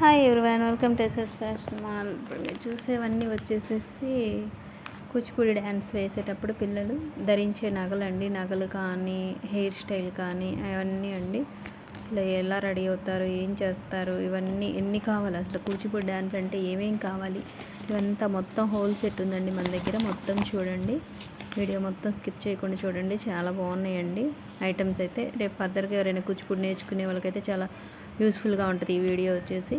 Hi ఎవరివైనా welcome to SS fashion mall ఇప్పుడు మీరు చూసేవన్నీ వచ్చేసేసి కూచిపూడి డ్యాన్స్ వేసేటప్పుడు పిల్లలు ధరించే నగలు అండి. నగలు కానీ హెయిర్ స్టైల్ కానీ అవన్నీ అండి. అసలు ఎలా రెడీ అవుతారు ఏం చేస్తారు ఇవన్నీ ఎన్ని కావాలి? అసలు కూచిపూడి డ్యాన్స్ అంటే ఏమేం కావాలి? ఇవంతా మొత్తం హోల్ సెట్ ఉందండి మన దగ్గర. మొత్తం చూడండి. వీడియో మొత్తం స్కిప్ చేయకుండా చూడండి. చాలా బాగున్నాయండి. ఐటమ్స్ అయితే రేపు ఫర్దర్గా ఎవరైనా కూచిపూడి నేర్చుకునే వాళ్ళకైతే చాలా యూస్ఫుల్గా ఉంటుంది ఈ వీడియో వచ్చేసి.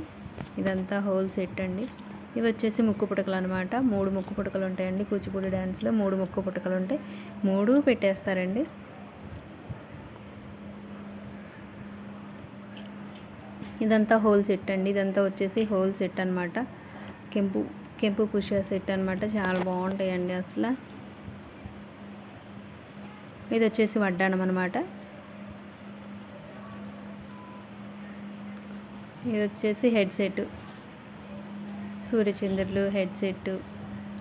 ఇదంతా హోల్ సెట్ అండి. ఇవి వచ్చేసి ముక్కు పుటకలు అనమాట మూడు ముక్కు పుటకలు ఉంటాయండి. కూచిపూడి డ్యాన్స్లో మూడు ముక్కు పుటకలు ఉంటాయి. మూడు పెట్టేస్తారండి. ఇదంతా హోల్ సెట్ అండి. ఇదంతా వచ్చేసి హోల్ సెట్ అనమాట కెంపు కెంపు పుష సెట్ అనమాట చాలా బాగుంటాయండి అసలు. ఇది వచ్చేసి వడ్డానం అనమాట ఇది వచ్చేసి హెడ్ సెట్. సూర్యచంద్రులు హెడ్ సెట్.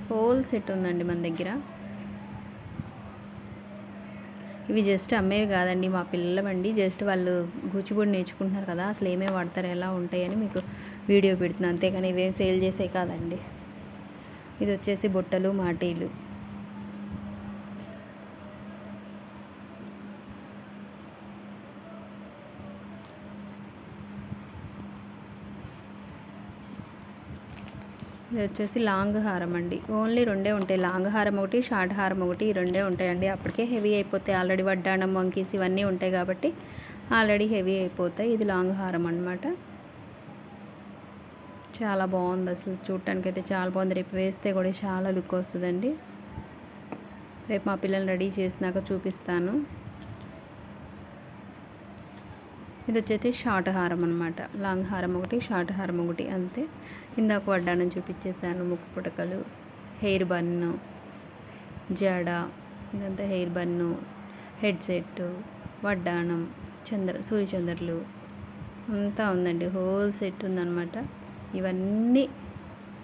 హోల్ సెట్ ఉందండి మన దగ్గర. ఇవి జస్ట్ అమ్మేవి కాదండి మా పిల్లలమండి జస్ట్ వాళ్ళు కూచిపూడి నేర్చుకుంటున్నారు కదా అసలు ఏమేమి వాడతారు ఎలా ఉంటాయని మీకు వీడియో పెడుతున్నాను అంతేగాని ఇవేం సేల్ చేసే కాదండి. ఇది వచ్చేసి బుట్టలు మాటీలు. ఇది వచ్చేసి లాంగ్ హారం అండి. ఓన్లీ రెండే ఉంటాయి. లాంగ్ హారం ఒకటి షార్ట్ హారం ఒకటి ఈ రెండే ఉంటాయండి. అప్పటికే హెవీ అయిపోతాయి. ఆల్రెడీ వడ్డాణం వంకీస్ ఇవన్నీ ఉంటాయి కాబట్టి ఆల్రెడీ హెవీ అయిపోతాయి. ఇది లాంగ్ హారం అనమాట చాలా బాగుంది అసలు. చూడటానికి అయితే చాలా బాగుంది. రేపు వేస్తే కూడా చాలా లుక్ వస్తుందండి. రేపు మా పిల్లల్ని రెడీ చేసినాక చూపిస్తాను. ఇది వచ్చేసి షార్ట్ హారం అనమాట లాంగ్ హారం ఒకటి షార్ట్ హారం ఒకటి అంతే. ఇందాక వడ్డానం చూపించేసాను ముక్కు పుటకలు హెయిర్ బన్ను జడ ఇదంతా హెయిర్ బన్ను హెడ్ సెట్ వడ్డానం చంద్ర సూర్యచంద్రులు అంతా ఉందండి. హోల్ సెట్ ఉందన్నమాట. ఇవన్నీ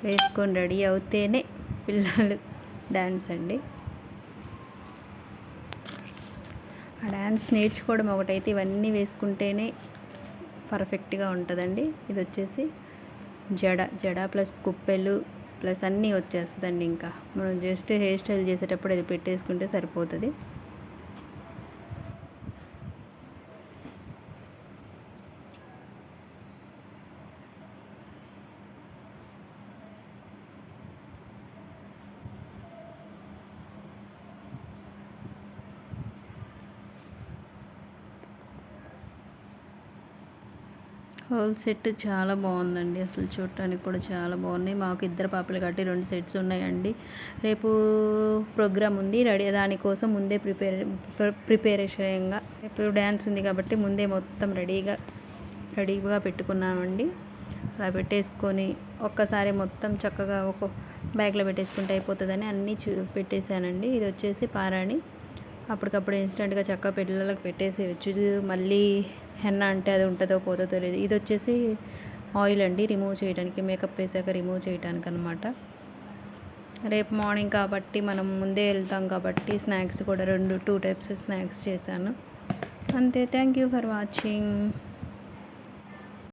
వేసుకొని రెడీ అవుతేనే పిల్లలు డ్యాన్స్ అండి. ఆ డ్యాన్స్ నేర్చుకోవడం ఒకటైతే ఇవన్నీ వేసుకుంటేనే పర్ఫెక్ట్గా ఉంటుందండి. ఇది వచ్చేసి జడ జడ ప్లస్ కుప్పెలు ప్లస్ అన్నీ వచ్చేస్తుందండి ఇంకా. మనం జస్ట్ హెయిర్ స్టైల్ చేసేటప్పుడు అది పెట్టేసుకుంటే సరిపోతుంది. హోల్ సెట్ చాలా బాగుందండి. అసలు చూడటానికి కూడా చాలా బాగున్నాయి. మాకు ఇద్దరు పాపలు కట్టి రెండు సెట్స్ ఉన్నాయండి. రేపు ప్రోగ్రామ్ ఉంది. రెడీ దానికోసం ముందే ప్రిపేర్ ప్రిపేరేషన్గా రేపు డ్యాన్స్ ఉంది కాబట్టి ముందే మొత్తం రెడీగా రెడీగా పెట్టుకున్నామండి. అలా పెట్టేసుకొని ఒక్కసారి మొత్తం చక్కగా ఒక బ్యాగ్లో పెట్టేసుకుంటే అయిపోతుందని అన్నీ చూ పెట్టేశానండి. ఇది వచ్చేసి పారాణి. అప్పటికప్పుడు ఇన్స్టెంట్గా చక్క పిల్లలకు పెట్టేసేయచ్చు మళ్ళీ హెన్న అంటే అది ఉంటుందో పోదో తెలియదు ఇది వచ్చేసి ఆయిల్ అండి రిమూవ్ చేయడానికి మేకప్ వేసాక రిమూవ్ చేయడానికి అనమాట రేపు మార్నింగ్ కాబట్టి మనం ముందే వెళ్తాం కాబట్టి స్నాక్స్ కూడా రెండు టూ టైప్స్ స్నాక్స్ చేశాను. అంతే థ్యాంక్ యూ ఫర్ వాచింగ్